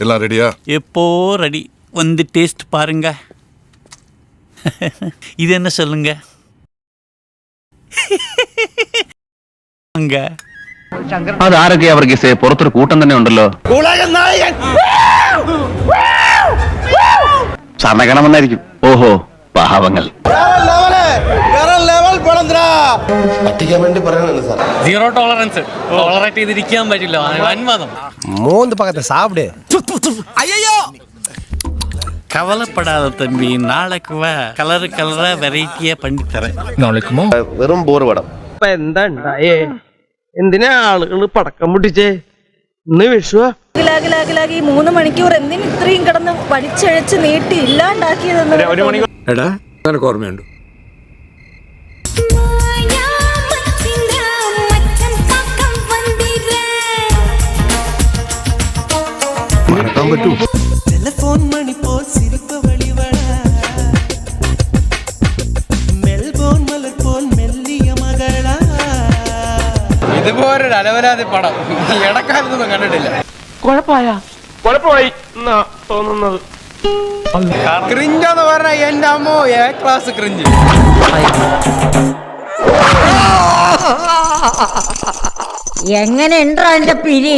எல்லாம் ரெடியா எப்போ ரெடி வந்து டேஸ்ட் பாருங்க இது என்ன சொல்லுங்க அங்க അത് ആരൊക്കെ അവർക്ക് പുറത്തൊരു കൂട്ടം തന്നെ ഉണ്ടല്ലോ സമകണമെന്നായിരിക്കും ഓഹോ പാവങ്ങൾ പറ്റിക്കാൻ വേണ്ടി പറയണല്ലോ സാർ സീറോ ടോളറൻസ് ടോളറേറ്റ് ചെയ്തിരിക്കാൻ പറ്റില്ല വൻവാദം மூந்து பக்கத்தை சாப்பிடு கவலைப்படாத தம்பி நாளைக்கு வா கலரு கலரா வெரைட்டியா பண்ணி தரேன் വെറും ബോറ് പടം ഇപ്പൊ എന്താ ഉണ്ടായേ എന്തിനാ ആളുകൾ പടക്കം പൊട്ടിച്ചേ ഇന്ന് വിഷുവാ ലാഗിലാഗിലാഗി ഈ മൂന്ന് മണിക്കൂർ എന്തിന് ഇത്രയും കിടന്ന് വലിച്ചഴച്ച് നീട്ടി ഇല്ലാണ്ടാക്കിയതെന്ന് എടാ നിനക്ക് ഓർമ്മയുണ്ട് നടത്താൻ പറ്റൂ. ടെലഫോൺ മണി പോൽ സിരിപ്പ് വെളിവള മെൽബോൺ മലർ പോൽ മെല്ലിയ മകള. ഇതുപോലൊരു അലവരാതി പടം. ഇടക്കാലത്തൊന്നും കണ്ടിട്ടില്ല. കുഴപ്പമായ? കുഴപ്പമായി തോന്നുന്നത്. ക്രിഞ്ചെന്ന് പറഞ്ഞ എന്റെ അമ്മോ എ ക്ലാസ് ക്രിഞ്ച്. എങ്ങനെ എന്റെ പിരി?